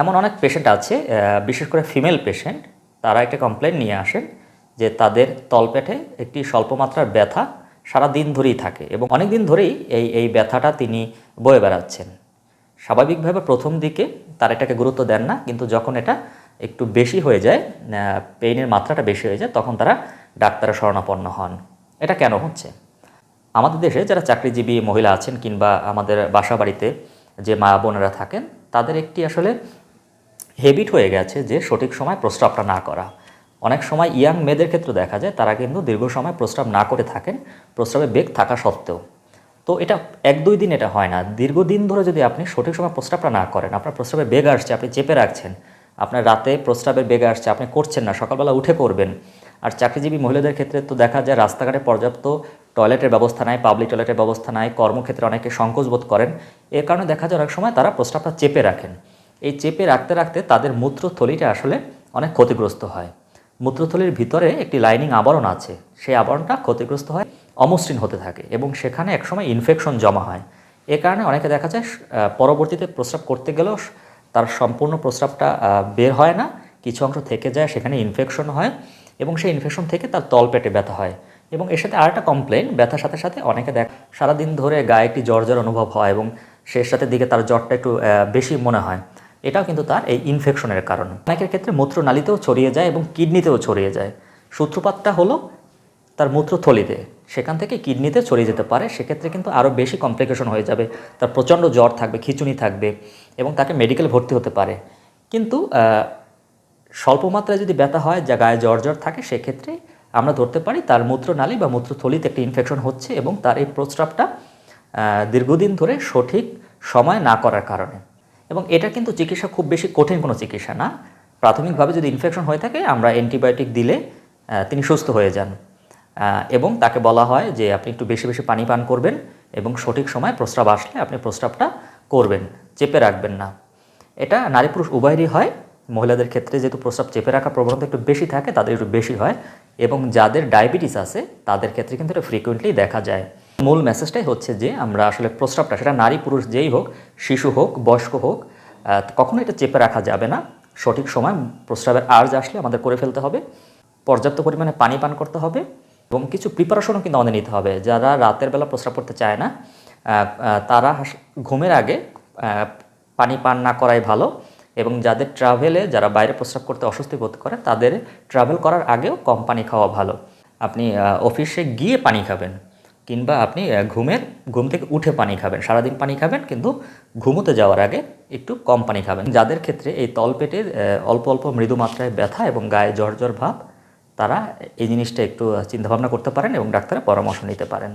এমন অনেক পেশেন্ট আছে বিশেষ করে ফিমেল পেশেন্ট তারা একটা কমপ্লেন নিয়ে আসেন যে তাদের তলপেটে একটি স্বল্প মাত্রার ব্যথা সারা দিন ধরেই থাকে এবং অনেক দিন ধরেই এই এই ব্যথাটা তিনি বয়ে বেড়াচ্ছেন। স্বাভাবিকভাবে প্রথম দিকে তার এটাকে গুরুত্ব দেন না, কিন্তু যখন এটা একটু বেশি হয়ে যায় পেইনের মাত্রাটা বেশি হয়ে যায়, তখন তারা ডাক্তারের শরণাপন্ন হন। এটা কেন হচ্ছে? আমাদের দেশে যারা চাকরিজীবী মহিলা আছেন কিংবা আমাদের বাসা বাড়িতে যে মা বোনেরা থাকেন, তাদের একটি আসলে হেবিট হয়ে গেছে যে সঠিক সময় প্রস্রাবটা না করা। অনেক সময় ইয়াং মেয়েদের ক্ষেত্রে দেখা যায়, তারা কিন্তু দীর্ঘ সময় প্রস্রাব না করে থাকেন, প্রস্রাবে বেগ থাকা সত্ত্বেও। তো এটা এক দুই দিন এটা হয় না। দীর্ঘদিন ধরে যদি আপনি সঠিক সময় প্রস্রাবটা না করেন, আপনার প্রস্রাবে বেগ আসছে, আপনি চেপে রাখছেন, আপনার রাতে প্রস্রাবের বেগ আসছে, আপনি করছেন না, সকালবেলা উঠে করবেন। আর চাকরিজীবী মহিলাদের ক্ষেত্রে তো দেখা যায়, রাস্তাঘাটে পর্যাপ্ত টয়লেটের ব্যবস্থা নাই পাবলিক টয়লেটের ব্যবস্থা নাই, কর্মক্ষেত্রে অনেকে সংকোচ বোধ করেন। এর কারণে দেখা যায়, অনেক সময় তারা প্রস্রাবটা চেপে রাখেন। এই চেপে রাখতে রাখতে তাদের মূত্রথলিটা আসলে অনেক ক্ষতিগ্রস্ত হয়। মূত্রথলির ভিতরে একটি লাইনিং আবরণ আছে। সেই আবরণটা ক্ষতিগ্রস্ত হয় অমসৃণ হতে থাকে এবং সেখানে একসময় ইনফেকশন জমা হয়। এ কারণে অনেকে দেখা যায় পরবর্তীতে প্রস্রাব করতে গেলেও তার সম্পূর্ণ প্রস্রাবটা বের হয় না। কিছু অংশ থেকে যায়, সেখানে ইনফেকশন হয় এবং সেই ইনফেকশন থেকে তার তলপেটে ব্যথা হয় এবং এর সাথে আরেকটা কমপ্লেন ব্যথার সাথে সাথে অনেকে দেখ, সারাদিন ধরে গায়ে একটি জ্বর জ্বর অনুভব হয় এবং শেষ রাতের দিকে তার জ্বরটা একটু বেশি মনে হয়। এটাও কিন্তু তার এই ইনফেকশনের কারণ। অনেকের ক্ষেত্রে মূত্রনালীতেও ছড়িয়ে যায় এবং কিডনিতেও ছড়িয়ে যায়। সূত্রপাতটা হলো তার মূত্রথলিতে সেখান থেকে কিডনিতে ছড়িয়ে যেতে পারে। সেক্ষেত্রে কিন্তু আরও বেশি কমপ্লিকেশন হয়ে যাবে। তার প্রচণ্ড জ্বর থাকবে, খিচুনি থাকবে এবং তাকে মেডিকেল ভর্তি হতে পারে। কিন্তু স্বল্প মাত্রায় যদি ব্যথা হয়, যা গায়ে জ্বর জ্বর থাকে, সেক্ষেত্রে আমরা ধরতে পারি তার মূত্রনালী বা মূত্রথলিতে একটি ইনফেকশন হচ্ছে এবং তার এই প্রস্রাবটা দীর্ঘদিন ধরে সঠিক সময় না করার কারণে। এবং এটা কিন্তু চিকিৎসা খুব বেশি কঠিন কোনো চিকিৎসা না। প্রাথমিকভাবে যদি ইনফেকশন হয়ে থাকে, আমরা অ্যান্টিবায়োটিক দিলে তিনি সুস্থ হয়ে যান। এবং তাকে বলা হয় যে, আপনি একটু বেশি বেশি পানি পান করবেন এবং সঠিক সময় প্রস্রাব আসলে আপনি প্রস্রাবটা করবেন, চেপে রাখবেন না। এটা নারী পুরুষ উভয়েরই হয়। মহিলাদের ক্ষেত্রে যেহেতু প্রস্রাব চেপে রাখার প্রবণতা একটু বেশি থাকে, তাদের একটু বেশি হয় এবং যাদের ডায়াবেটিস আছে, তাদের ক্ষেত্রে কিন্তু এটা ফ্রিকুয়েন্টলি দেখা যায়। মূল মেসেজটাই হচ্ছে যে, আমরা আসলে প্রস্রাবটা, সেটা নারী পুরুষ যেই হোক, শিশু হোক, বয়স্ক হোক কখনো এটা চেপে রাখা যাবে না। সঠিক সময় প্রস্রাবের আর্জ আসলে আমাদের করে ফেলতে হবে। পর্যাপ্ত পরিমাণে পানি পান করতে হবে এবং কিছু প্রিপারেশনও কিন্তু আমাদের নিতে হবে। যারা রাতের বেলা প্রস্রাব করতে চায় না তারা ঘুমের আগে পানি পান না করাই ভালো এবং যাদের ট্রাভেলে যারা বাইরে প্রস্রাব করতে অস্বস্তি বোধ করে, তাদের ট্রাভেল করার আগেও কম পানি খাওয়া ভালো। আপনি অফিসে গিয়ে পানি খাবেন। কিংবা আপনি ঘুমের, ঘুম থেকে উঠে পানি খাবেন। সারাদিন পানি খাবেন, কিন্তু ঘুমোতে যাওয়ার আগে একটু কম পানি খাবেন। যাদের ক্ষেত্রে এই তলপেটের অল্প অল্প মৃদু মাত্রায় ব্যথা এবং গায়ে জ্বর জ্বর ভাব, তারা এই জিনিসটা একটু চিন্তাভাবনা করতে পারেন এবং ডাক্তারের পরামর্শ নিতে পারেন।